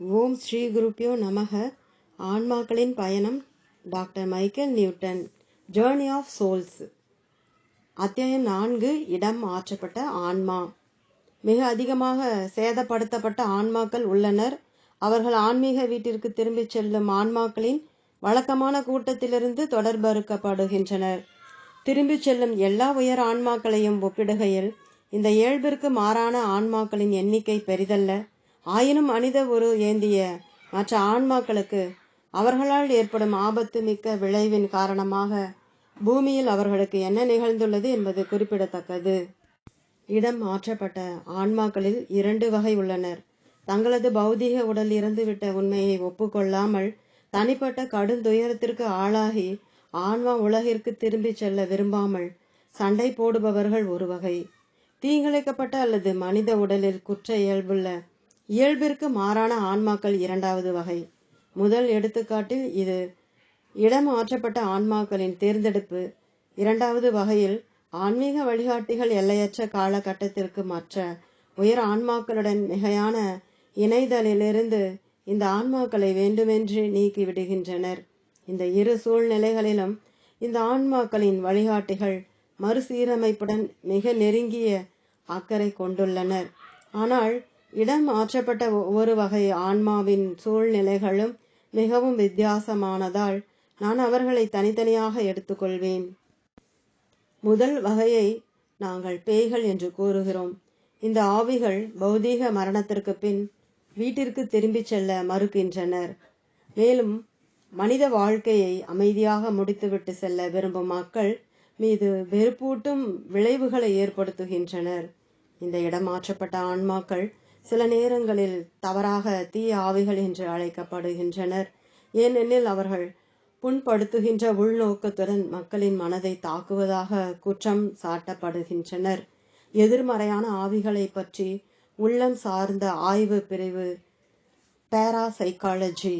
ஓம் ஸ்ரீ குருப்பியோ நமக. ஆன்மாக்களின் பயணம் doctor Michael Newton journey of souls அத்தியாயம் நான்கு இடம் மாற்றப்பட்ட ஆன்மா. மிக அதிகமாக சேதப்படுத்தப்பட்ட ஆன்மாக்கள் உள்ளனர். அவர்கள் ஆன்மீக வீட்டிற்கு திரும்பிச் செல்லும் ஆன்மாக்களின் வழக்கமான கூட்டத்திலிருந்து தொடர்பறுக்கப்படுகின்றனர் திரும்பிச் செல்லும் எல்லா உயர் ஆன்மாக்களையும் ஒப்பிடுகையில் இந்த இயல்பிற்கு மாறான ஆன்மாக்களின் எண்ணிக்கை பெரிதல்ல. ஆயினும் மனித உரு ஏந்திய மற்ற ஆன்மாக்களுக்கு அவர்களால் ஏற்படும் ஆபத்து மிக்க விளைவின் காரணமாக பூமியில் அவர்களுக்கு என்ன நிகழ்ந்துள்ளது என்பது குறிப்பிடத்தக்கது. இடம் மாற்றப்பட்ட ஆன்மாக்களில் இரண்டு வகை உள்ளனர். தங்களது பௌதீக உடல் இறந்துவிட்ட உண்மையை ஒப்புக்கொள்ளாமல் தனிப்பட்ட கடுந்துயரத்திற்கு ஆளாகி ஆன்மா உலகிற்கு திரும்பிச் செல்ல விரும்பாமல் சண்டை போடுபவர்கள் ஒரு வகை. தீங்கிழைக்கப்பட்ட அல்லது மனித உடலில் குற்ற இயல்புள்ள இயல்பிற்கு மாறான ஆன்மாக்கள் இரண்டாவது வகை. முதல் எடுத்துக்காட்டில் இது இடம் மாற்றப்பட்ட ஆன்மாக்களின் தேர்ந்தெடுப்பு. இரண்டாவது வகையில் ஆன்மீக வழிகாட்டிகள் எல்லையற்ற காலகட்டத்திற்கு மற்ற உயர் ஆன்மாக்களுடன் மிகையான இணைதலிலிருந்து இந்த ஆன்மாக்களை வேண்டுமென்று நீக்கி விடுகின்றனர் இந்த இரு சூழ்நிலைகளிலும் இந்த ஆன்மாக்களின் வழிகாட்டிகள் மறுசீரமைப்புடன் மிக நெருங்கிய அக்கறை கொண்டுள்ளனர். ஆனால் இடம் மாற்றப்பட்ட ஒவ்வொரு வகை ஆன்மாவின் சூழ்நிலைகளும் மிகவும் வித்தியாசமானதால் நான் அவர்களை தனித்தனியாக எடுத்துக்கொள்வேன். முதல் வகையை நாங்கள் பேய்கள் என்று கூறுகிறோம். இந்த ஆவிகள் பௌதீக மரணத்திற்கு பின் வீட்டிற்கு திரும்பிச் செல்ல மறுக்கின்றனர். மேலும் மனித வாழ்க்கையை அமைதியாக முடித்துவிட்டு செல்ல விரும்பும் மக்கள் மீது வெறுப்பூட்டும் விளைவுகளை ஏற்படுத்துகின்றனர். இந்த இடமாற்றப்பட்ட ஆன்மாக்கள் சில நேரங்களில் தவறாக தீய ஆவிகள் என்று அழைக்கப்படுகின்றனர். ஏனெனில் அவர்கள் புண்படுத்துகின்ற உள்நோக்கத்துடன் மக்களின் மனதை தாக்குவதாக குற்றம் சாட்டப்படுகின்றனர். எதிர்மறையான ஆவிகளை பற்றி உள்ளம் சார்ந்த ஆய்வு பிரிவு பேராசைக்காலஜி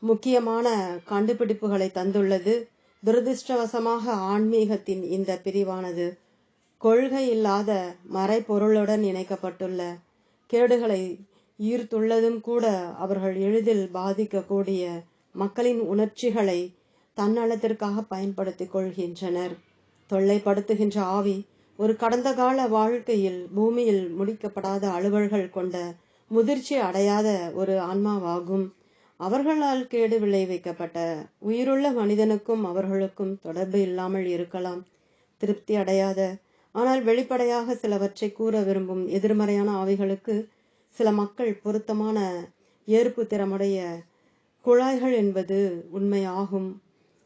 முக்கியமான கண்டுபிடிப்புகளை தந்துள்ளது. துரதிருஷ்டவசமாக ஆன்மீகத்தின் இந்த பிரிவானது கொள்கை இல்லாத மறைப்பொருளுடன் இணைக்கப்பட்டுள்ள கேடுகளை ஈர்த்துள்ளதும் கூட அவர்கள் எளிதில் பாதிக்கக்கூடிய மக்களின் உணர்ச்சிகளை தன்னலத்திற்காக பயன்படுத்திக் கொள்கின்றனர். தொல்லைப்படுத்துகின்ற ஆவி ஒரு கடந்த கால வாழ்க்கையில் பூமியில் முடிக்கப்படாத அலுவல்கள் கொண்ட முதிர்ச்சி அடையாத ஒரு ஆன்மாவாகும். அவர்களால் கேடு விளைவிக்கப்பட்ட உயிருள்ள மனிதனுக்கும் அவர்களுக்கும் தொடர்பு இல்லாமல் இருக்கலாம். திருப்தி அடையாத ஆனால் வெளிப்படையாக சிலவற்றை கூற விரும்பும் எதிர்மறையான ஆவிகளுக்கு சில மக்கள் பொருத்தமான ஏற்பு திறமுடைய குழாய்கள் என்பது உண்மையாகும்.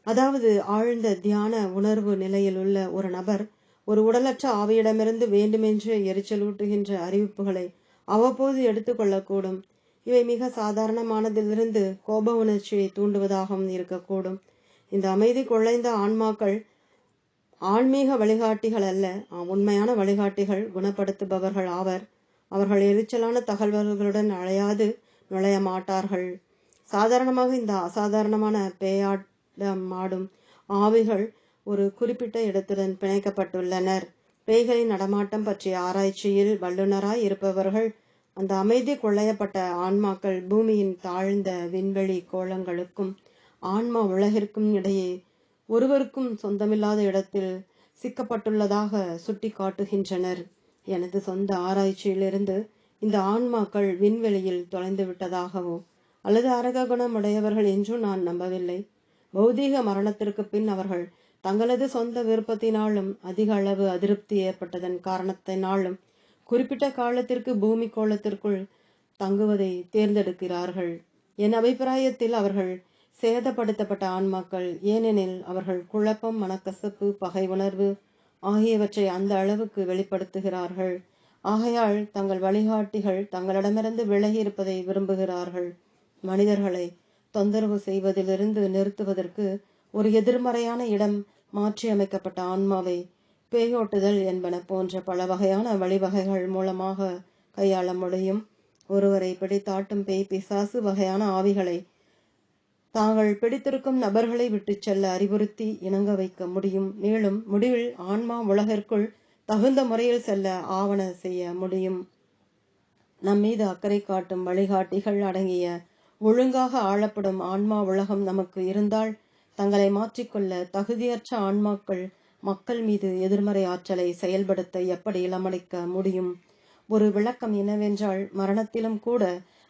அதாவது ஆழ்ந்த தியான உணர்வு நிலையில் உள்ள ஒரு நபர் ஒரு உடலற்ற ஆவியிடமிருந்து வேண்டுமென்று எரிச்சலூட்டுகின்ற அறிவிப்புகளை அவ்வப்போது எடுத்துக்கொள்ளக்கூடும் இவை மிக சாதாரணமானதிலிருந்து கோப உணர்ச்சியை தூண்டுவதாகவும் இருக்கக்கூடும். இந்த அமைதி குழைந்த ஆன்மாக்கள் ஆன்மீக வழிகாட்டிகள் அல்ல. உண்மையான வழிகாட்டிகள் குணப்படுத்துபவர்கள் ஆவர். அவர்கள் எரிச்சலான தகவல்களுடன் அழையாது நுழைய மாட்டார்கள். சாதாரணமாக இந்த அசாதாரணமான பேயாட்டம் ஆடும் ஆவிகள் ஒரு குறிப்பிட்ட இடத்துடன் பிணைக்கப்பட்டுள்ளனர். பேய்களின் நடமாட்டம் பற்றிய ஆராய்ச்சியில் வல்லுநராய் இருப்பவர்கள் அந்த அமைதி கொள்ளையப்பட்ட ஆன்மாக்கள் பூமியின் தாழ்ந்த விண்வெளி கோலங்களுக்கும் ஆன்மா உலகிற்கும் இடையே ஒருவருக்கும் சொந்தமில்லாத இடத்தில் சிக்கப்பட்டுள்ளதாக சுட்டி காட்டுகின்றனர். எனது சொந்த ஆராய்ச்சியிலிருந்து இந்த ஆன்மாக்கள் விண்வெளியில் தொலைந்து விட்டதாகவோ அல்லது அரக குணமுடையவர்கள் என்றும் நான் நம்பவில்லை. பௌதீக மரணத்திற்கு பின் அவர்கள் தங்களது சொந்த விருப்பத்தினாலும் அதிக அளவு அதிருப்தி ஏற்பட்டதன் காரணத்தினாலும் குறிப்பிட்ட காலத்திற்கு பூமி கோலத்திற்குள் தங்குவதை தேர்ந்தெடுக்கிறார்கள். என் அபிப்பிராயத்தில் அவர்கள் சேதப்படுத்தப்பட்ட ஆன்மாக்கள் ஏனெனில் அவர்கள் குழப்பம் மனக்கசப்பு பகை உணர்வு ஆகியவற்றை அந்த அளவுக்கு வெளிப்படுத்துகிறார்கள். ஆகையால் தங்கள் வழிகாட்டிகள் தங்களிடமிருந்து விலகி இருப்பதை விரும்புகிறார்கள். மனிதர்களை தொந்தரவு செய்வதிலிருந்து நிறுத்துவதற்கு ஒரு எதிர்மறையான இடம் மாற்றியமைக்கப்பட்ட ஆன்மாவை பேயோட்டுதல் என்பன போன்ற பல வகையான வழிவகைகள் மூலமாக கையாள முடியும். ஒருவரை பிடித்தாட்டும் பேய் பிசாசு வகையான ஆவிகளை தாங்கள் பிடித்திருக்கும் நபர்களை விட்டுச் செல்ல அறிவுறுத்தி இணங்க வைக்க முடியும். மேலும் முடிவில் ஆன்மா உலகிற்குள் தகுந்த முறையில் செல்ல ஆவண செய்ய முடியும். நம் மீது அக்கறை காட்டும் வழிகாட்டிகள் அடங்கிய ஒழுங்காக ஆளப்படும் ஆன்மா உலகம் நமக்கு இருந்தால் தங்களை மாற்றிக்கொள்ள தகுதியற்ற ஆன்மாக்கள் மக்கள் மீது எதிர்மறை ஆற்றலை செயல்படுத்த எப்படி இளமளிக்க முடியும்? ஒரு விளக்கம் என்னவென்றால் மரணத்திலும் கூட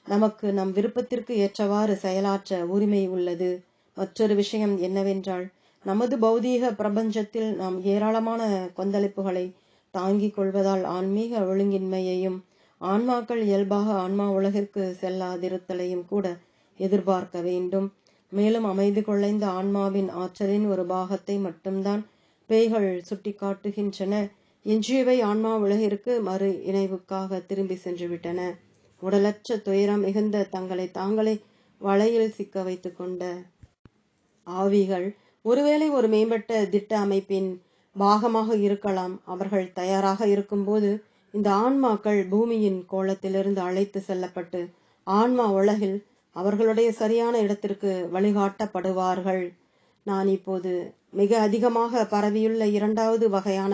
நமக்கு நம் விருப்பத்திற்கு ஏற்றவாறு செயலாற்ற உரிமை உள்ளது. மற்றொரு விஷயம் என்னவென்றால் நமது பௌதீக பிரபஞ்சத்தில் நாம் ஏராளமான கொந்தளிப்புகளை தாங்கிக் கொள்வதால் ஆன்மீக ஒழுங்கின்மையையும் ஆன்மாக்கள் இயல்பாக ஆன்மா உலகிற்கு செல்லாதிருத்தலையும் கூட எதிர்பார்க்க வேண்டும். மேலும் அமைதி கொள்ளைந்த ஆன்மாவின் ஆற்றலின் ஒரு பாகத்தை மட்டும்தான் பேய்கள் சுட்டிக்காட்டுகின்றன. எஞ்சியவை ஆன்மா உலகிற்கு மறு இணைவுக்காக திரும்பி சென்றுவிட்டன. உடலற்ற துயரம் மிகுந்த தங்களை தாங்களே வலையில் சிக்க வைத்து கொண்ட ஆவிகள் ஒருவேளை ஒரு மேம்பட்ட திட்ட அமைப்பின் பாகமாக இருக்கலாம். அவர்கள் தயாராக இருக்கும்போது இந்த ஆன்மாக்கள் பூமியின் கோலத்திலிருந்து அழைத்து செல்லப்பட்டு ஆன்மா உலகில் அவர்களுடைய சரியான இடத்திற்கு வழிகாட்டப்படுவார்கள். நான் இப்போது மிக அதிகமாக பரவியுள்ள இரண்டாவது வகையான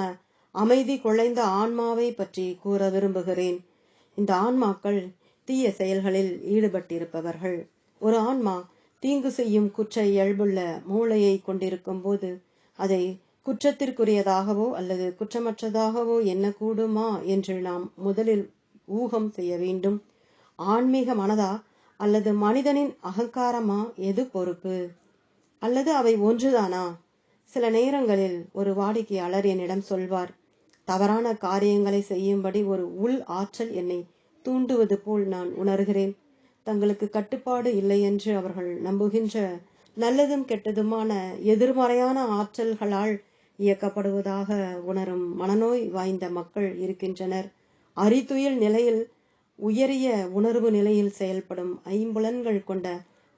அமைதி குலைந்த ஆன்மாவை பற்றி கூற விரும்புகிறேன். இந்த ஆன்மாக்கள் தீய செயல்களில் ஈடுபட்டிருப்பவர்கள். ஒரு ஆன்மா தீங்கு செய்யும் குற்ற இயல்புள்ள மூளையை கொண்டிருக்கும் போது அதை குற்றத்திற்குரியதாகவோ அல்லது குற்றமற்றதாகவோ எண்ணக்கூடுமா என்று நாம் முதலில் ஊகம் செய்ய வேண்டும். ஆன்மீக மனதா அல்லது மனிதனின் அகங்காரமா? எது பொறுப்பு? அல்லது அவை ஒன்றுதானா? சில நேரங்களில் ஒரு வாடிக்கையாளர் என்னிடம் சொல்வார் தவறான காரியங்களை செய்யும்படி ஒரு உள் ஆற்றல் என்னை தூண்டுவது போல் நான் உணர்கிறேன். தங்களுக்கு கட்டுப்பாடு இல்லை என்று அவர்கள் நம்புகின்ற நல்லதும் கெட்டதுமான எதிர்மறையான ஆற்றல்களால் இயக்கப்படுவதாக உணரும் மனநோய் வாய்ந்த மக்கள் இருக்கின்றனர். அரித்துயில் நிலையில் உயரிய உணர்வு நிலையில் செயல்படும் ஐம்புலன்கள் கொண்ட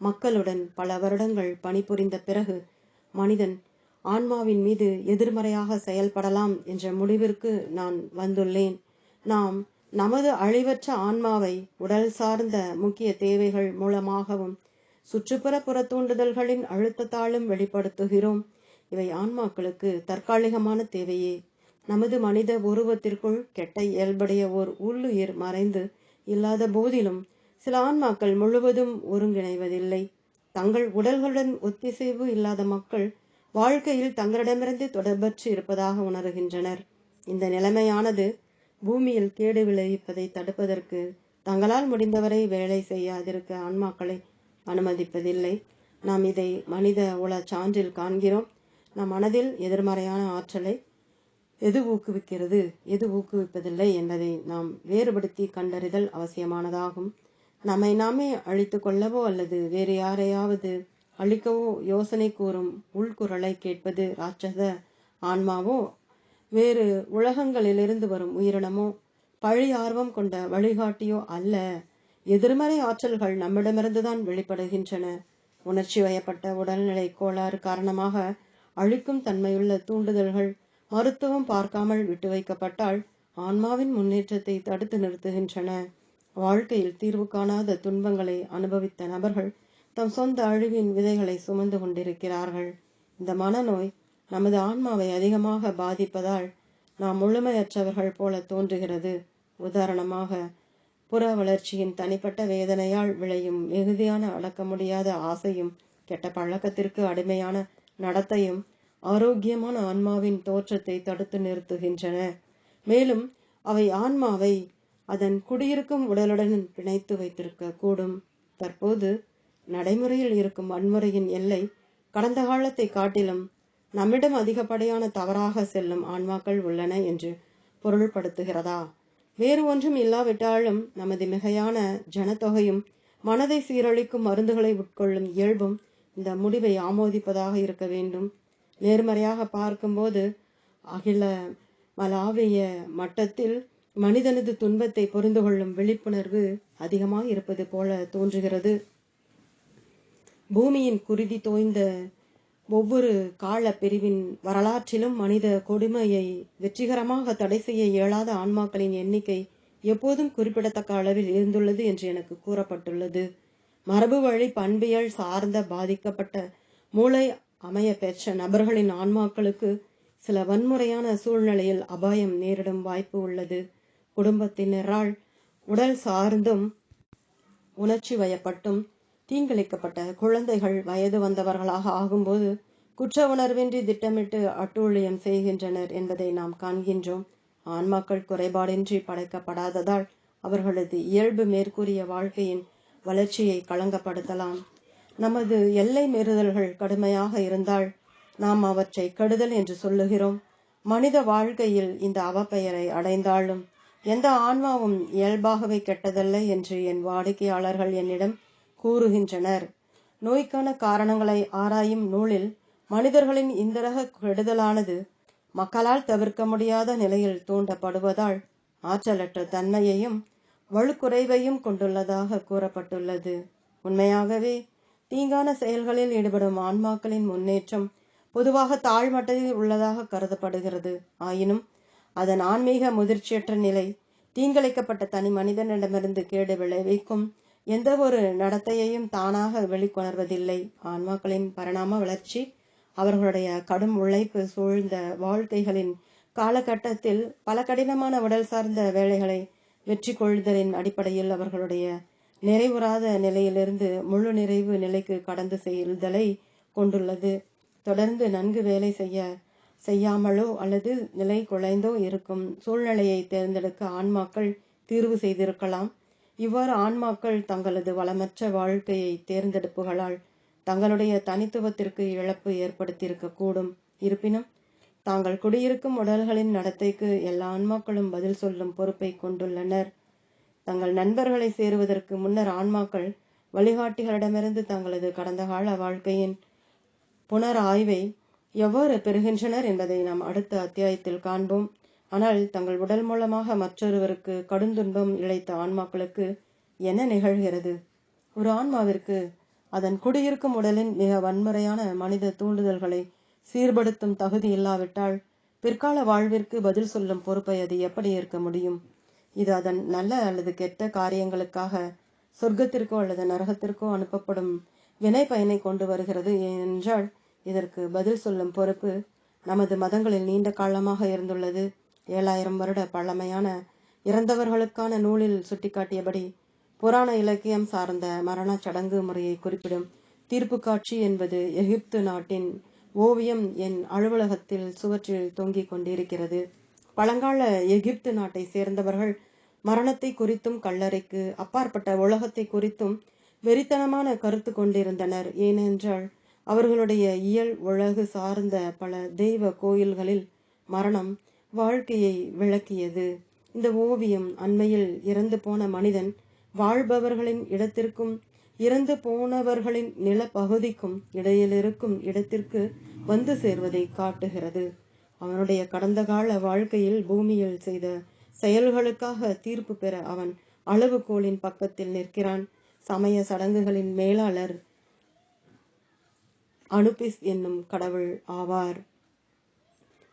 மக்களுடன் பல வருடங்கள் பணிபுரிந்த பிறகு மனிதன் ஆன்மாவின் மீது எதிர்மறையாக செயல்படலாம் என்ற முடிவிற்கு நான் வந்துள்ளேன். நாம் நமது அழிவற்ற ஆன்மாவை உடல் சார்ந்த முக்கிய தேவைகள் மூலமாகவும் சுற்றுப்புற புற தூண்டுதல்களின் அழுத்தத்தாலும் வெளிப்படுத்துகிறோம். இவை ஆன்மாக்களுக்கு தற்காலிகமான தேவையே. நமது மனித உருவத்திற்குள் கெட்ட இயல்புடைய ஓர் உள்ளுயிர் மறைந்து இல்லாத போதிலும் சில ஆன்மாக்கள் முழுவதும் ஒருங்கிணைவதில்லை. தங்கள் உடல்களுடன் ஒத்திசைவு இல்லாத மக்கள் வாழ்க்கையில் தங்களிடமிருந்து தொடர்பற்று இருப்பதாக உணர்கின்றனர். இந்த நிலைமையானது பூமியில் கேடு விளைவிப்பதை தடுப்பதற்கு தங்களால் முடிந்தவரை வேலை செய்யாதிருக்க ஆன்மாக்களை அனுமதிப்பதில்லை. நாம் இதை மனித உல சான்றில் காண்கிறோம். நம் மனதில் எதிர்மறையான ஆற்றலை எது ஊக்குவிக்கிறது எது ஊக்குவிப்பதில்லை என்பதை நாம் வேறுபடுத்தி கண்டறிதல் அவசியமானதாகும். நம்மை நாமே அழித்து கொள்ளவோ அல்லது வேறு யாரையாவது அழிக்கவோ யோசனை கூறும் உள்குரலை கேட்பது ராட்சத ஆன்மாவோ? வேறு உலகங்களிலிருந்து வரும் உயிரினமோ? பழி ஆர்வம் கொண்ட வழிகாட்டியோ அல்ல. எதிர்மறை ஆற்றல்கள் நம்மிடமிருந்துதான் வெளிப்படுகின்றன. உணர்ச்சி வயப்பட்ட உடல்நிலை கோளாறு காரணமாக அழிக்கும் தன்மையுள்ள தூண்டுதல்கள் மருத்துவம் பார்க்காமல் விட்டு வைக்கப்பட்டால் ஆன்மாவின் முன்னேற்றத்தை தடுத்து நிறுத்துகின்றன. வாழ்க்கையில் தீர்வு காணாத துன்பங்களை அனுபவித்த நபர்கள் தம் சொந்த அழிவின் விதைகளை சுமந்து கொண்டிருக்கிறார்கள். இந்த மனநோய் நமது ஆன்மாவை அதிகமாக பாதிப்பதால் நாம் முழுமையற்றவர்கள் போல தோன்றுகிறது. உதாரணமாக புற வளர்ச்சியின் தனிப்பட்ட வேதனையால் விளையும் மிகுதியான அளக்க முடியாத ஆசையும் கெட்ட பழக்கத்திற்கு அடிமையான நடத்தையும் ஆரோக்கியமான ஆன்மாவின் தோற்றத்தை தடுத்து நிறுத்துகின்றன. மேலும் அவை ஆன்மாவை அதன் குடியிருக்கும் உடலுடன் பிணைத்து வைத்திருக்க கூடும் தற்போது நடைமுறையில் இருக்கும் வன்முறையின் எல்லை கடந்த காலத்தை காட்டிலும் நம்மிடம் அதிகப்படியான தவறாக செல்லும் ஆன்மாக்கள் உள்ளன என்று பொருள்படுத்துகிறதா? வேறு ஒன்றும் இல்லாவிட்டாலும் நமது மிகையான ஜனத்தொகையும் மனதை சீரழிக்கும் மருந்துகளை உட்கொள்ளும் இயல்பும் இந்த முடிவை ஆமோதிப்பதாக இருக்க வேண்டும். நேர்மறையாக பார்க்கும்போது அகில மலாவிய மட்டத்தில் மனிதனது துன்பத்தை புரிந்து கொள்ளும் விழிப்புணர்வு அதிகமாக இருப்பது போல தோன்றுகிறது. பூமியின் குருதி தோய்ந்த ஒவ்வொரு கால பிரிவின் வரலாற்றிலும் மனித கொடுமையை வெற்றிகரமாக தடை செய்ய இயலாத ஆன்மாக்களின் எண்ணிக்கை எப்போதும் குறிப்பிடத்தக்க அளவில் இருந்துள்ளது என்று எனக்கு கூறப்பட்டுள்ளது. மரபு வழி பண்பியல் சார்ந்த பாதிக்கப்பட்ட மூளை அமைய பெற்ற நபர்களின் ஆன்மாக்களுக்கு சில வன்முறையான சூழ்நிலையில் அபாயம் நேரிடும் வாய்ப்பு உள்ளது. குடும்பத்தினரால் உடல் சார்ந்தும் உணர்ச்சி வயப்பட்டும் தீங்கிழைக்கப்பட்ட குழந்தைகள் வயது வந்தவர்களாக ஆகும்போது குற்ற உணர்வின்றி திட்டமிட்டு அட்டூழியம் செய்கின்றனர் என்பதை நாம் காண்கின்றோம். ஆன்மாக்கள் குறைபாடின்றி படைக்கப்படாததால் அவர்களது இயல்பு மேற்கூறிய வாழ்க்கையின் வளர்ச்சியை களங்கப்படுத்தலாம். நமது எல்லை மீறுதல்கள் கடுமையாக இருந்தால் நாம் அவற்றை கெடுதல் என்று சொல்லுகிறோம். மனித வாழ்க்கையில் இந்த அவப்பெயரை அடைந்தாலும் எந்த ஆன்மாவும் இயல்பாகவே கெட்டதல்ல என்று என் வாடிக்கையாளர்கள் என்னிடம் கூறுகின்றனர். நோய்க்கான காரணங்களை ஆராயும் நூலில் மனிதர்களின் இந்தரக கெடுதலானது மக்களால் தவிர்க்க முடியாத நிலையில் தூண்டப்படுவதால் ஆற்றலற்ற தன்மையையும் வலுக்குறைவையும் கொண்டுள்ளதாக கூறப்பட்டுள்ளது. உண்மையாகவே தீங்கான செயல்களில் ஈடுபடும் ஆன்மாக்களின் முன்னேற்றம் பொதுவாக தாழ்மட்டத்தில் உள்ளதாக கருதப்படுகிறது. ஆயினும் அதன் ஆன்மீக முதிர்ச்சியற்ற நிலை தீங்கிழைக்கப்பட்ட தனி மனிதனிடமிருந்து கேடு விளைவிக்கும் எந்த ஒரு நடத்தையையும் தானாக வெளிக்கொணர்வதில்லை. ஆன்மாக்களின் பரிணாம வளர்ச்சி அவர்களுடைய கடும் உழைப்பு சூழ்ந்த வாழ்க்கைகளின் காலகட்டத்தில் பல கடினமான உடல் சார்ந்த வேலைகளை வெற்றி கொள்தலின் அடிப்படையில் அவர்களுடைய நிறைவுறாத நிலையிலிருந்து முழு நிறைவு நிலைக்கு கடந்து செல்தலை கொண்டுள்ளது. தொடர்ந்து நன்கு வேலை செய்ய செய்யாமலோ அல்லது நிலை குலைந்தோ இருக்கும் சூழ்நிலையை தேர்ந்தெடுக்க ஆன்மாக்கள் தீர்வு செய்திருக்கலாம். இவ்வாறு ஆன்மாக்கள் தங்களது வளமற்ற வாழ்க்கையை தேர்ந்தெடுப்புகளால் தங்களுடைய தனித்துவத்திற்கு இழப்பு ஏற்படுத்தியிருக்க கூடும். இருப்பினும் தாங்கள் குடியிருக்கும் உடல்களின் நடத்தைக்கு எல்லா ஆன்மாக்களும் பதில் சொல்லும் பொறுப்பை கொண்டுள்ளனர். தங்கள் நண்பர்களை சேருவதற்கு முன்னர் ஆன்மாக்கள் வழிகாட்டிகளிடமிருந்து தங்களது கடந்த கால வாழ்க்கையின் புனர் ஆய்வை எவ்வாறு பெறுகின்றனர் என்பதை நாம் அடுத்த அத்தியாயத்தில் காண்போம். ஆனால் தங்கள் உடல் மூலமாக மற்றொருவருக்கு கடுந்துன்பம் இழைத்த ஆன்மாக்களுக்கு என்ன நிகழ்கிறது? ஒரு ஆன்மாவிற்கு அதன் குடியிருக்கும் உடலின் மிக வன்முறையான மனித தூண்டுதல்களை சீர்படுத்தும் தகுதி இல்லாவிட்டால் பிற்கால வாழ்விற்கு பதில் சொல்லும் பொறுப்பை அது எப்படி ஏற்க முடியும்? இது அதன் நல்ல அல்லது கெட்ட காரியங்களுக்காக சொர்க்கத்திற்கோ அல்லது நரகத்திற்கோ அனுப்பப்படும் வினை பயனை கொண்டு வருகிறது. என்றால் இதற்கு பதில் சொல்லும் பொறுப்பு நமது மதங்களில் நீண்ட காலமாக இருந்துள்ளது. ஏழாயிரம் வருட பழமையான இறந்தவர்களுக்கான நூலில் சுட்டிக்காட்டியபடி புராண இலக்கியம் சார்ந்த மரண சடங்கு முறையை குறிப்பிடும் தீர்ப்பு காட்சி என்பது எகிப்து நாட்டின் ஓவியம் என் அலுவலகத்தில் சுவற்றில் தொங்கிக் கொண்டிருக்கிறது. பழங்கால எகிப்து நாட்டை சேர்ந்தவர்கள் மரணத்தை குறித்தும் கல்லறைக்கு அப்பாற்பட்ட உலகத்தை குறித்தும் வெறித்தனமான கருத்து கொண்டிருந்தனர். ஏனென்றால் அவர்களுடைய இயல் உலகு சார்ந்த பல தெய்வ கோயில்களில் மரணம் வாழ்க்கையை விளக்கியது. இந்த ஓவியம் அண்மையில் இறந்து போன மனிதன் வாழ்பவர்களின் இடத்திற்கும் இறந்து போனவர்களின் நிலப்பகுதிக்கும் இடையில் இருக்கும் இடத்திற்கு வந்து சேர்வதை காட்டுகிறது. அவனுடைய கடந்த கால வாழ்க்கையில் பூமியில் செய்த செயல்களுக்காக தீர்ப்பு பெற அவன் அளவுகோலின் பக்கத்தில் நிற்கிறான். சமய சடங்குகளின் மேலாளர் அனுபிஸ் என்னும் கடவுள் ஆவார்.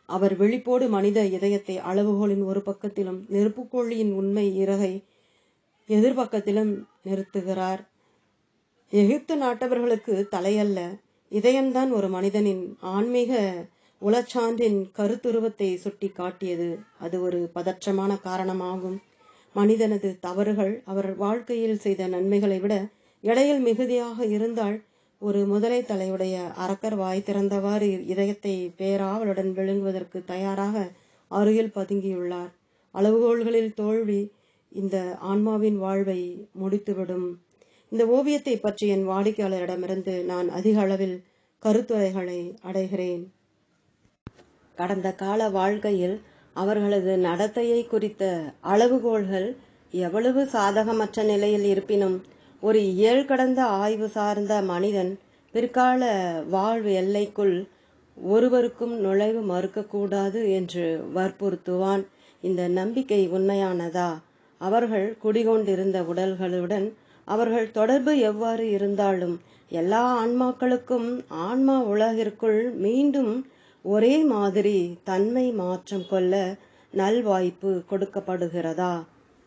அவர் விழிப்போடு மனித இதயத்தை அளவுகோலின் ஒரு பக்கத்திலும் நெருப்புக்கோழியின் உண்மை இறகை எதிர்பக்கத்திலும் நிறுத்துகிறார். எகிப்து நாட்டவர்களுக்கு தலையல்ல. இதயம்தான் ஒரு மனிதனின் ஆன்மீக உளச்சான்றின் கருத்துருவத்தை சுட்டி காட்டியது. அது ஒரு பதற்றமான காரணமாகும். மனிதனது தவறுகள் அவர் வாழ்க்கையில் செய்த நன்மைகளை விட இடையில் மிகுதியாக இருந்தால் ஒரு முதலை தலையுடைய அரக்கர் வாய் திறந்தவாறு இதயத்தை பேராவலுடன் விழுங்குவதற்கு தயாராக அருகில் பதுங்கியுள்ளார். அளவுகோள்களில் தோல்வி இந்த ஆன்மாவின் வாழ்வை முடித்துவிடும். இந்த ஓவியத்தை பற்றி என் வாடிக்கையாளரிடமிருந்து நான் அதிக அளவில் கருத்துரைகளை அடைகிறேன். கடந்த கால வாழ்க்கையில் அவர்களது நடத்தையை குறித்த அளவுகோல்கள் எவ்வளவு சாதகமற்ற நிலையில் இருப்பினும் ஒரு இயல் கடந்த ஆய்வு சார்ந்த மனிதன் பிற்கால வாழ்வு எல்லைக்குள் ஒருவருக்கும் நுழைவு மறுக்கக்கூடாது என்று வற்புறுத்துவான். இந்த நம்பிக்கை உண்மையானதா? அவர்கள் குடிகொண்டிருந்த உடல்களுடன் அவர்கள் தொடர்பு எவ்வாறு இருந்தாலும் எல்லா ஆன்மாக்களுக்கும் ஆன்மா உலகிற்குள் மீண்டும் ஒரே மாதிரி தன்மை மாற்றம் கொள்ள நல்வாய்ப்பு கொடுக்கப்படுகிறதா?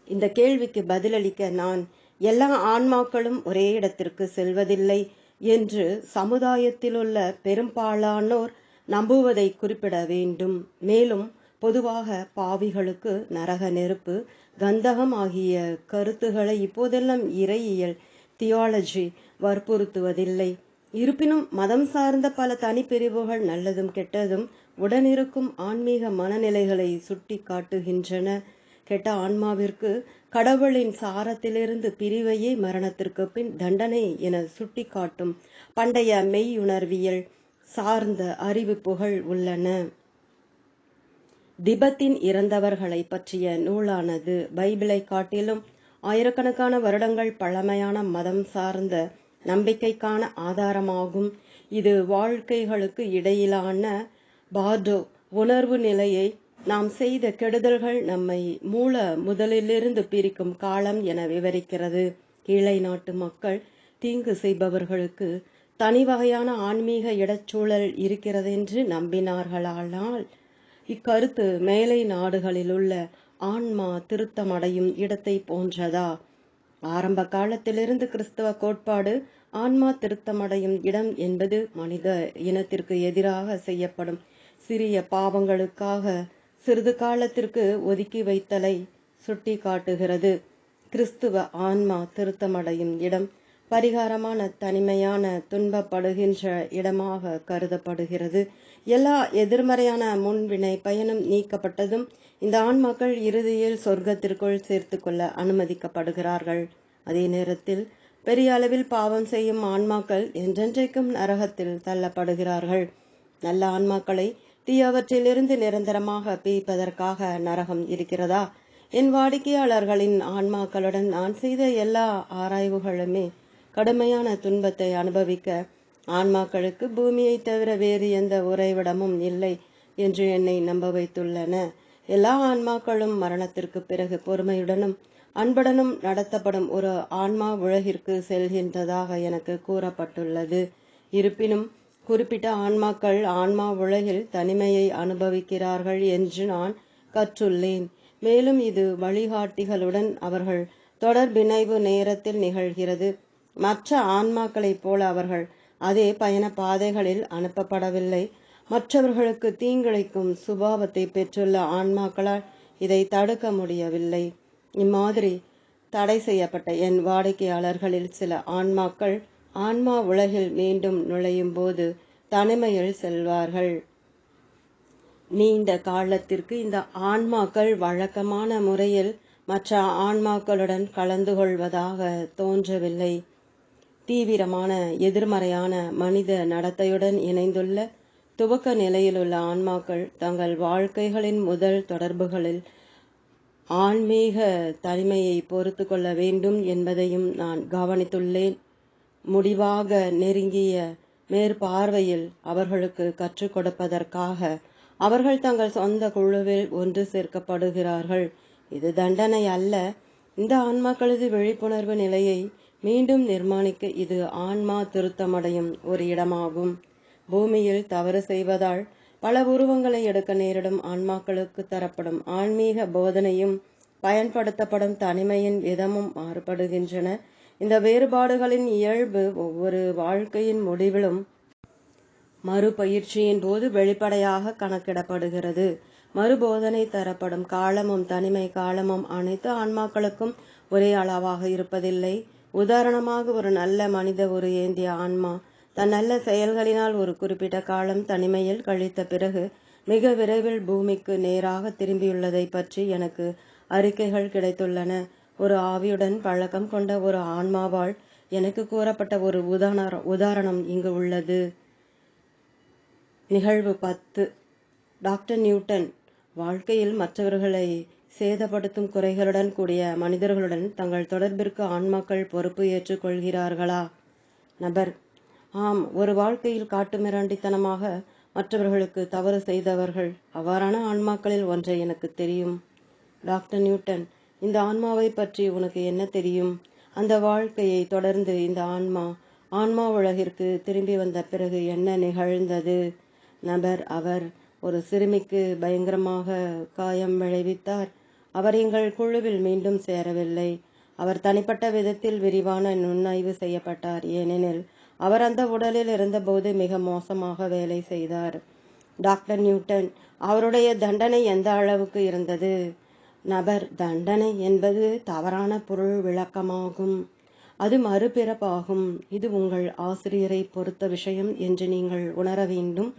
இந்த கேள்விக்கு பதிலளிக்க நான் எல்லா ஆன்மாக்களும் ஒரே இடத்திற்கு செல்வதில்லை என்று சமுதாயத்திலுள்ள பெரும்பாலானோர் நம்புவதை குறிப்பிட வேண்டும். மேலும் பொதுவாக பாவிகளுக்கு நரக நெருப்பு கந்தகம் ஆகிய கருத்துகளை இப்போதெல்லாம் இறையியல் தியாலஜி வற்புறுத்துவதில்லை. இருப்பினும் மதம் சார்ந்த பல தனிப்பிரிவுகள் நல்லதும் கெட்டதும் உடனிருக்கும் ஆன்மீக மனநிலைகளை சுட்டி காட்டுகின்றன கெட்ட ஆன்மாவிற்கு கடவுளின் சாரத்திலிருந்து பிரிவையே மரணத்திற்கு பின் தண்டனை என சுட்டிக்காட்டும் பண்டைய மெய்யுணர்வியல் சார்ந்த அறிவிப்புகள் உள்ளன. திபத்தின் இறந்தவர்களை பற்றிய நூலானது பைபிளை காட்டிலும் ஆயிரக்கணக்கான வருடங்கள் பழமையான மதம் சார்ந்த நம்பிக்கைக்கான ஆதாரமாகும். இது வாழ்க்கைகளுக்கு இடையிலான பார்டோ உணர்வு நிலையை நாம் செய்த கெடுதல்கள் நம்மை மூல முதலிலிருந்து பிரிக்கும் காலம் என விவரிக்கிறது. கீழை நாட்டு மக்கள் தீங்கு செய்பவர்களுக்கு தனி வகையான ஆன்மீக இடச்சூழல் இருக்கிறதென்று நம்பினார்களானால் இக்கருத்து மேலை நாடுகளில் உள்ள ஆன்மா திருத்தமடையும் இடத்தை போன்றதா? ஆரம்ப காலத்திலிருந்து கிறிஸ்தவ கோட்பாடு ஆன்மா திருத்தமடையும் இடம் என்பது மனித இனத்திற்கு எதிராக செய்யப்படும் சிறிய பாவங்களுக்காக சிறிது காலத்திற்கு ஒதுக்கி வைத்தலை சுட்டி காட்டுகிறது. கிறிஸ்துவ ஆன்மா திருத்தமடையும் இடம் பரிகாரமான தனிமையான துன்பப்படுகின்ற இடமாக கருதப்படுகிறது. எல்லா எதிர்மறையான முன்வினை பயனும் நீக்கப்பட்டதும் இந்த ஆன்மாக்கள் இறுதியில் சொர்க்கத்திற்குள் சேர்த்து கொள்ள அனுமதிக்கப்படுகிறார்கள். அதே நேரத்தில் பெரிய அளவில் பாவம் செய்யும் ஆன்மாக்கள் என்றென்றைக்கும் நரகத்தில் தள்ளப்படுகிறார்கள். நல்ல ஆன்மாக்களை தீயவற்றிலிருந்து நிரந்தரமாக பிரிப்பதற்காக நரகம் இருக்கிறதா? என் வாடிக்கையாளர்களின் ஆன்மாக்களுடன் நான் செய்த எல்லா ஆராய்வுகளுமே கடுமையான துன்பத்தை அனுபவிக்க ஆன்மாக்களுக்கு பூமியை தவிர வேறு எந்த உறைவிடமும் இல்லை என்று என்னை நம்ப வைத்துள்ளன. எல்லா ஆன்மாக்களும் மரணத்திற்கு பிறகு பொறுமையுடனும் அன்புடனும் நடத்தப்படும் ஒரு ஆன்மா உலகிற்கு செல்கின்றதாக எனக்கு கூறப்பட்டுள்ளது. இருப்பினும் குறிப்பிட்ட ஆன்மாக்கள் ஆன்மா உலகில் தனிமையை அனுபவிக்கிறார்கள் என்று நான் கற்றுள்ளேன். மேலும் இது வழிகாட்டிகளுடன் அவர்கள் தொடர்பிணைவு நேரத்தில் நிகழ்கிறது. மற்ற ஆன்மாக்களைப் போல அவர்கள் அதே பயண பாதைகளில் அனுப்பப்படவில்லை. மற்றவர்களுக்கு தீங்கிழைக்கும் சுபாவத்தை பெற்றுள்ள ஆன்மாக்களால் இதை தடுக்க முடியவில்லை. இம்மாதிரி தடை செய்யப்பட்ட என் வாடிக்கையாளர்களில் சில ஆன்மாக்கள் ஆன்மா உலகில் மீண்டும் நுழையும் போது தனிமையில் செல்வார்கள். நீண்ட காலத்திற்கு இந்த ஆன்மாக்கள் வழக்கமான முறையில் மற்ற ஆன்மாக்களுடன் கலந்து கொள்வதாக தோன்றவில்லை. தீவிரமான எதிர்மறையான மனித நடத்தையுடன் இணைந்துள்ள துவக்க நிலையிலுள்ள ஆன்மாக்கள் தங்கள் வாழ்க்கைகளின் முதல் தொடர்புகளில் ஆன்மீக தனிமையை பொறுத்து கொள்ள வேண்டும் என்பதையும் நான் கவனித்துள்ளேன். முடிவாக நெருங்கிய மேற்பார்வையில் அவர்களுக்கு கற்றுக் கொடுப்பதற்காக அவர்கள் தங்கள் சொந்த குழுவில் ஒன்று சேர்க்கப்படுகிறார்கள். இது தண்டனை அல்ல. இந்த ஆன்மாக்களது விழிப்புணர்வு நிலையை மீண்டும் நிர்மாணிக்க இது ஆன்மா திருத்தமடையும் ஒரு இடமாகும். பூமியில் தவறு செய்வதால் பல உருவங்களை எடுக்க நேரிடும் ஆன்மாக்களுக்கு தரப்படும் ஆன்மீக போதனையும் பயன்படுத்தப்படும் தனிமையின் விதமும் மாறுபடுகின்றன. இந்த வேறுபாடுகளின் இயல்பு ஒவ்வொரு வாழ்க்கையின் முடிவிலும் மறுபயிற்சியின் போது வெளிப்படையாக கணக்கிடப்படுகிறது. மறுபோதனை தரப்படும் காலமும் தனிமை காலமும் அனைத்து ஆன்மாக்களுக்கும் ஒரே அளவாக இருப்பதில்லை. உதாரணமாக ஒரு நல்ல மனித ஒரு ஏந்திய ஆன்மா தன் நல்ல செயல்களினால் ஒரு குறிப்பிட்ட காலம் தனிமையில் கழித்த பிறகு மிக விரைவில் பூமிக்கு நேராக திரும்பியுள்ளதை பற்றி எனக்கு அறிக்கைகள் கிடைத்துள்ளன. ஒரு ஆவியுடன் பழக்கம் கொண்ட ஒரு ஆன்மாவால் எனக்கு கூறப்பட்ட ஒரு உதாரண உதாரணம் இங்கு உள்ளது. நிகழ்வு பத்து. டாக்டர் நியூட்டன் வாழ்க்கையில் மற்றவர்களை சேதப்படுத்தும் குறைகளுடன் கூடிய மனிதர்களுடன் தங்கள் தொடர்பிற்கு ஆன்மாக்கள் பொறுப்பு ஏற்றுக்கொள்கிறார்களா நபர் ஆம் ஒரு வாழ்க்கையில் காட்டுமிராண்டித்தனமாக மற்றவர்களுக்கு தவறு செய்தவர்கள் அவ்வாறான ஆன்மாக்களில் ஒன்றை எனக்கு தெரியும். டாக்டர் நியூட்டன் இந்த ஆன்மாவை பற்றி உனக்கு என்ன தெரியும்? அந்த வாழ்க்கையை தொடர்ந்து இந்த ஆன்மா ஆன்மா உலகிற்கு திரும்பி வந்த பிறகு என்ன நிகழ்ந்தது? நபர் அவர் ஒரு சிறுமிக்கு பயங்கரமாக காயம் விளைவித்தார். அவர் எங்கள் குழுவில் மீண்டும் சேரவில்லை. அவர் தனிப்பட்ட விதத்தில் விரிவான நுண்ணாய்வு செய்யப்பட்டார். ஏனெனில் அவர் அந்த உடலில் இருந்தபோது மிக மோசமாக வேலை செய்தார். டாக்டர் நியூட்டன் அவருடைய தண்டனை எந்த அளவுக்கு இருந்தது? நபர் தண்டனை என்பது தவறான பொருள் விளக்கமாகும். அது மறுபிறப்பாகும். இது உங்கள் ஆசிரியரை பொறுத்த விஷயம் என்று நீங்கள் உணர வேண்டும்.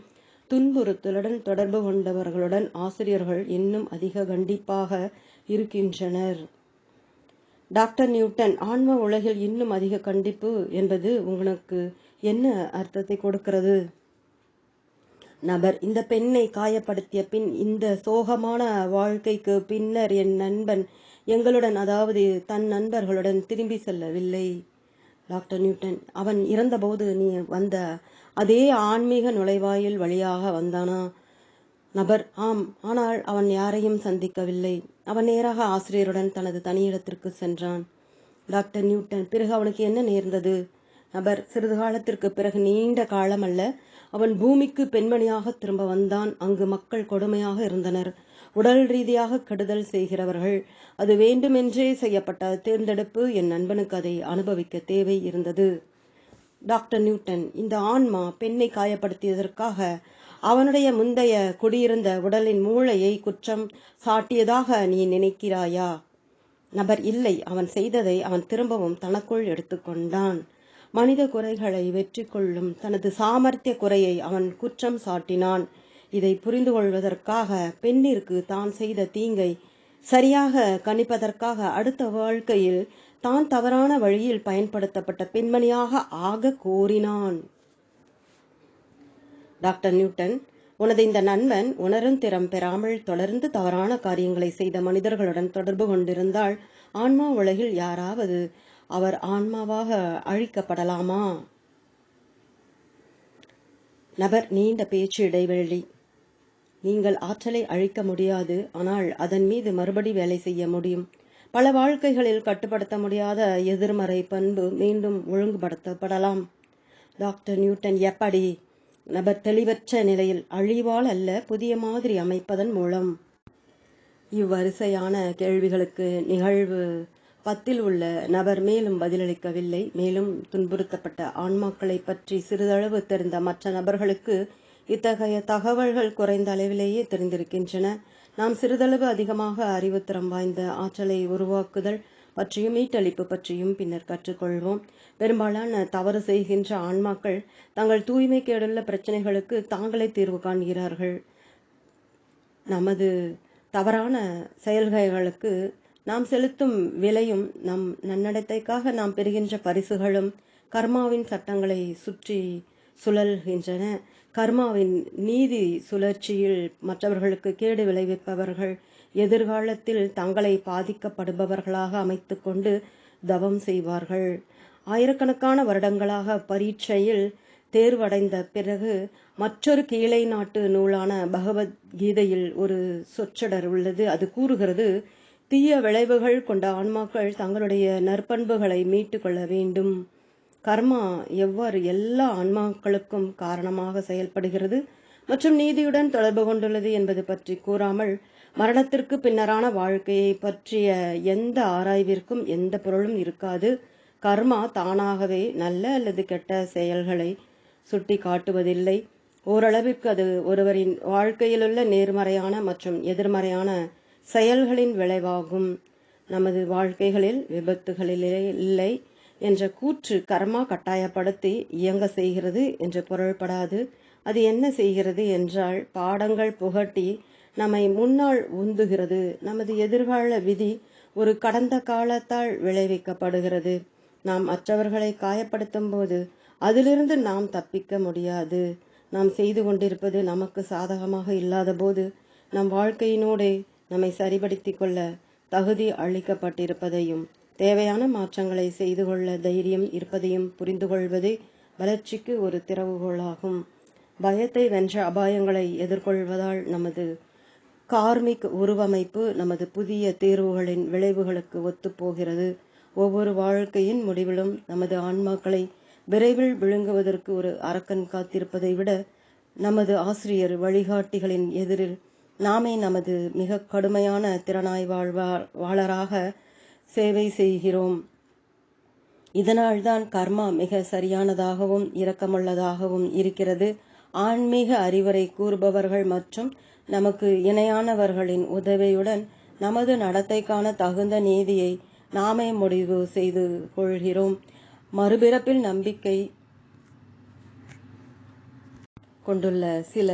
துன்புறுத்தலுடன் தொடர்பு கொண்டவர்களுடன் ஆசிரியர்கள் இன்னும் அதிக கண்டிப்பாக இருக்கின்றனர். டாக்டர் நியூட்டன் ஆன்ம உலகில் இன்னும் அதிக கண்டிப்பு என்பது உங்களுக்கு என்ன அர்த்தத்தை கொடுக்கிறது? நபர். இந்த பெண்ணை காயப்படுத்திய பின் இந்த சோகமான வாழ்க்கைக்கு பின்னர் என் நண்பன் எங்களுடன் அதாவது தன் நண்பர்களுடன் திரும்பி செல்லவில்லை. டாக்டர் நியூட்டன் அவன் இறந்தபோது நீ வந்த அதே ஆன்மீக நுழைவாயில் வழியாக வந்தானா? நபர் ஆம் ஆனால் அவன் யாரையும் சந்திக்கவில்லை. அவன் நேராக ஆசிரியருடன் தனது தனியிடத்திற்கு சென்றான். டாக்டர் நியூட்டன் பிறகு அவனுக்கு என்ன நேர்ந்தது? நபர் சிறிது காலத்திற்கு பிறகு நீண்ட காலம் அல்ல அவன் பூமிக்கு பெண்மணியாக திரும்ப வந்தான். அங்கு மக்கள் கொடுமையாக இருந்தனர். உடல் ரீதியாக கெடுதல் செய்கிறவர்கள். அது வேண்டுமென்றே செய்யப்பட்ட தேர்ந்தெடுப்பு. என் நண்பனுக்கு அதை அனுபவிக்க தேவை இருந்தது. டாக்டர் நியூட்டன் இந்த ஆன்மா பெண்ணை காயப்படுத்தியதற்காக அவனுடைய முந்தைய குடியிருந்த உடலின் மூளையை குற்றம் சாட்டியதாக நீ நினைக்கிறாயா? நபர் இல்லை. அவன் செய்ததை அவன் திரும்பவும் தனக்குள் எடுத்துக்கொண்டான். மனித குறைகளை வெற்றி கொள்ளும் தனது சாமர்த்திய குறையை அவன் குற்றம் சாட்டினான். இதை புரிந்து கொள்வதற்காக பெண்ணிற்கு தான் செய்த தீங்கை சரியாக கணிப்பதற்காக அடுத்த வாழ்க்கையில் தான் தவறான வழியில் பயன்படுத்தப்பட்ட பெண்மணியாக ஆக கோரினான். டாக்டர் நியூட்டன் உனது இந்த நண்பன் உணரும் திறம் பெறாமல் தொடர்ந்து தவறான காரியங்களை செய்த மனிதர்களுடன் தொடர்பு கொண்டிருந்தால் ஆன்மா உலகில் யாராவது அவர் ஆன்மாவாக அழிக்கப்படலாமா? நபர் நீண்ட பேச்சு இடைவெளி. நீங்கள் ஆற்றலை அழிக்க முடியாது ஆனால் அதன் மீது மறுபடி வேலை செய்ய முடியும். பல வாழ்க்கைகளில் கட்டுப்படுத்த முடியாத எதிர்மறை பண்பு மீண்டும் ஒழுங்குபடுத்தப்படலாம். டாக்டர் நியூட்டன் எப்படி? நபர் தெளிவற்ற நிலையில் அழிவால் அல்ல புதிய மாதிரி அமைப்பதன் மூலம். இவ்வரிசையான கேள்விகளுக்கு நிகழ்வு பத்தில் உள்ள நபர் மேலும் பதிலளிக்கவில்லை. மேலும் துன்புறுத்தப்பட்ட ஆன்மாக்களை பற்றி சிறிதளவு தெரிந்த மற்ற நபர்களுக்கு இத்தகைய தகவல்கள் குறைந்த அளவிலேயே தெரிந்திருக்கின்றன. நாம் சிறிதளவு அதிகமாக அறிவுத்திறம் வாய்ந்த ஆற்றலை உருவாக்குதல் பற்றியும் மீட்டளிப்பு பற்றியும் பின்னர் கற்றுக்கொள்வோம். பெரும்பாலான தவறு செய்கின்ற ஆன்மாக்கள் தங்கள் தூய்மை கேடுள்ள பிரச்சனைகளுக்கு தாங்களே தீர்வு காண்கிறார்கள். நமது தவறான செயல்களுக்கு நாம் செலுத்தும் விலையும் நம் நன்னடத்தைக்காக நாம் பெறுகின்ற பரிசுகளும் கர்மாவின் சட்டங்களை சுற்றி சுழல்கின்றன. கர்மாவின் நீதி சுழற்சியில் மற்றவர்களுக்கு கேடு விளைவிப்பவர்கள் எதிர்காலத்தில் தங்களை பாதிக்கப்படுபவர்களாக அமைத்துக்கொண்டு தவம் செய்வார்கள். ஆயிரக்கணக்கான வருடங்களாக பரீட்சையில் தேர்வடைந்த பிறகு மற்றொரு கீழை நாட்டு நூலான பகவத்கீதையில் ஒரு சொற்றொடர் உள்ளது. அது கூறுகிறது தீய விளைவுகள் கொண்ட ஆன்மாக்கள் தங்களுடைய நற்பண்புகளை மீட்டு கொள்ள வேண்டும். கர்மா எவ்வாறு எல்லா ஆன்மாக்களுக்கும் காரணமாக செயல்படுகிறது மற்றும் நீதியுடன் தொடர்பு கொண்டுள்ளது என்பது பற்றி கூறாமல் மரணத்திற்கு பின்னரான வாழ்க்கையை பற்றிய எந்த ஆராய்விற்கும் எந்த பொருளும் இருக்காது. கர்மா தானாகவே நல்ல அல்லது கெட்ட செயல்களை சுட்டி காட்டுவதில்லை ஓரளவிற்கு அது ஒருவரின் வாழ்க்கையிலுள்ள நேர்மறையான மற்றும் எதிர்மறையான செயல்களின் விளைவாகும். நமது வாழ்க்கைகளில் விபத்துகளிலே இல்லை என்ற கூற்று கர்மா கட்டாயப்படுத்தி இயங்க செய்கிறது என்று பொருள்படாது. அது என்ன செய்கிறது என்றால் பாடங்கள் புகட்டி நம்மை முன்னால் உந்துகிறது. நமது எதிர்கால விதி ஒரு கடந்த காலத்தால் விளைவிக்கப்படுகிறது. நாம் மற்றவர்களை காயப்படுத்தும் போது அதிலிருந்து நாம் தப்பிக்க முடியாது. நாம் செய்து கொண்டிருப்பது நமக்கு சாதகமாக இல்லாத போது நம் வாழ்க்கையினோடே நம்மை சரிபடுத்திக் கொள்ள தகுதி அளிக்கப்பட்டிருப்பதையும் தேவையான மாற்றங்களை செய்து கொள்ள தைரியம் இருப்பதையும் புரிந்து கொள்வதே வளர்ச்சிக்கு ஒரு திறவுகோளாகும் பயத்தை வென்ற அபாயங்களை எதிர்கொள்வதால் நமது கார்மிக் உருவமைப்பு நமது புதிய தேர்வுகளின் விளைவுகளுக்கு ஒத்துப்போகிறது. ஒவ்வொரு வாழ்க்கையின் முடிவிலும் நமது ஆன்மாக்களை விரைவில் விழுங்குவதற்கு ஒரு அரக்கன் காத்திருப்பதை விட நமது ஆசிரியர் வழிகாட்டிகளின் எதிரில் நாமே நமது மிக கடுமையான திறனாய் வாழ்வாளராக சேவை செய்கிறோம். இதனால்தான் கர்மா மிக சரியானதாகவும் இரக்கமுள்ளதாகவும் இருக்கிறது. ஆன்மீக அறிவுரை கூறுபவர்கள் மற்றும் நமக்கு இணையானவர்களின் உதவியுடன் நமது நடத்தைக்கான தகுந்த நீதியை நாமே முடிவு செய்து கொள்கிறோம். மறுபிறப்பில் நம்பிக்கை கொண்டுள்ள சில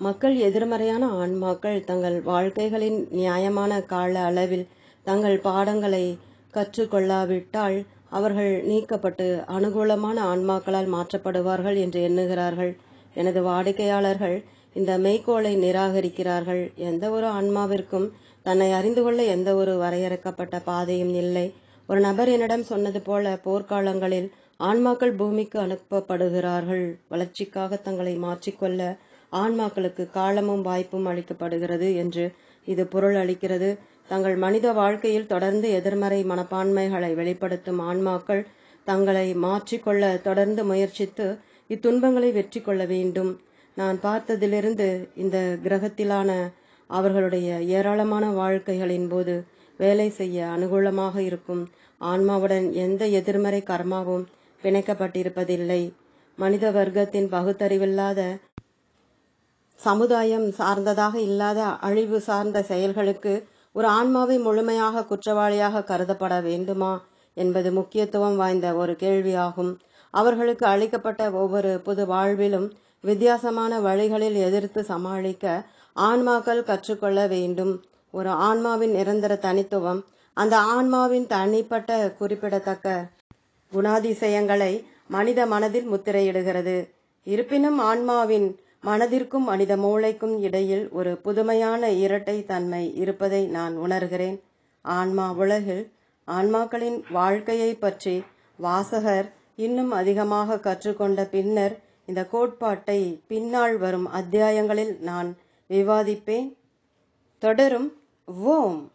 மக்கள் எதிர்மறையான ஆன்மாக்கள் தங்கள் வாழ்க்கைகளின் நியாயமான கால அளவில் தங்கள் பாடங்களை கற்றுக்கொள்ளாவிட்டால் அவர்கள் நீக்கப்பட்டு அனுகூலமான ஆன்மாக்களால் மாற்றப்படுவார்கள் என்று எண்ணுகிறார்கள். எனது வாடிக்கையாளர்கள் இந்த மெய்க்கோளை நிராகரிக்கிறார்கள். எந்த ஒரு ஆன்மாவிற்கும் தன்னை அறிந்து கொள்ள எந்த ஒரு வரையறுக்கப்பட்ட பாதையும் இல்லை. ஒரு நபர் என்னிடம் சொன்னது போல போர்க்காலங்களில் ஆன்மாக்கள் பூமிக்கு அனுப்பப்படுகிறார்கள். வளர்ச்சிக்காக தங்களை மாற்றிக்கொள்ள ஆன்மாக்களுக்கு காலமும் வாய்ப்பும் அளிக்கப்படுகிறது என்று இது பொருள் அளிக்கிறது. தங்கள் மனித வாழ்க்கையில் தொடர்ந்து எதிர்மறை மனப்பான்மைகளை வெளிப்படுத்தும் ஆன்மாக்கள் தங்களை மாற்றிக்கொள்ள தொடர்ந்து முயற்சித்து இத்துன்பங்களை வெற்றி கொள்ள வேண்டும். நான் பார்த்ததிலிருந்து இந்த கிரகத்திலான அவர்களுடைய ஏராளமான வாழ்க்கைகளின் போது வேலை செய்ய அனுகூலமாக இருக்கும். ஆன்மாவுடன் எந்த எதிர்மறை கர்மாவும் பிணைக்கப்பட்டிருப்பதில்லை. மனித வர்க்கத்தின் பகுத்தறிவில்லாத சமுதாயம் சார்ந்ததாக இல்லாத அழிவு சார்ந்த செயல்களுக்கு ஒரு ஆன்மாவை முழுமையாக குற்றவாளியாக கருதப்பட வேண்டுமா என்பது முக்கியத்துவம் வாய்ந்த ஒரு கேள்வியாகும். அவர்களுக்கு அளிக்கப்பட்ட ஒவ்வொரு புது வாழ்விலும் வித்தியாசமான வழிகளில் எதிர்த்து சமாளிக்க ஆன்மாக்கள் கற்றுக்கொள்ள வேண்டும். ஒரு ஆன்மாவின் நிரந்தர தனித்துவம் அந்த ஆன்மாவின் தனிப்பட்ட குறிப்பிடத்தக்க குணாதிசயங்களை மனித மனதில் முத்திரையிடுகிறது. இருப்பினும் ஆன்மாவின் மனதிற்கும் மனித மூளைக்கும் இடையில் ஒரு புதுமையான இரட்டை தன்மை இருப்பதை நான் உணர்கிறேன். ஆன்மா உலகில் ஆன்மாக்களின் வாழ்க்கையை பற்றி வாசகர் இன்னும் அதிகமாக கற்றுக்கொண்ட பின்னர் இந்த கோட்பாட்டை பின்னால் வரும் அத்தியாயங்களில் நான் விவாதிப்பேன். தொடரும். ஓம்.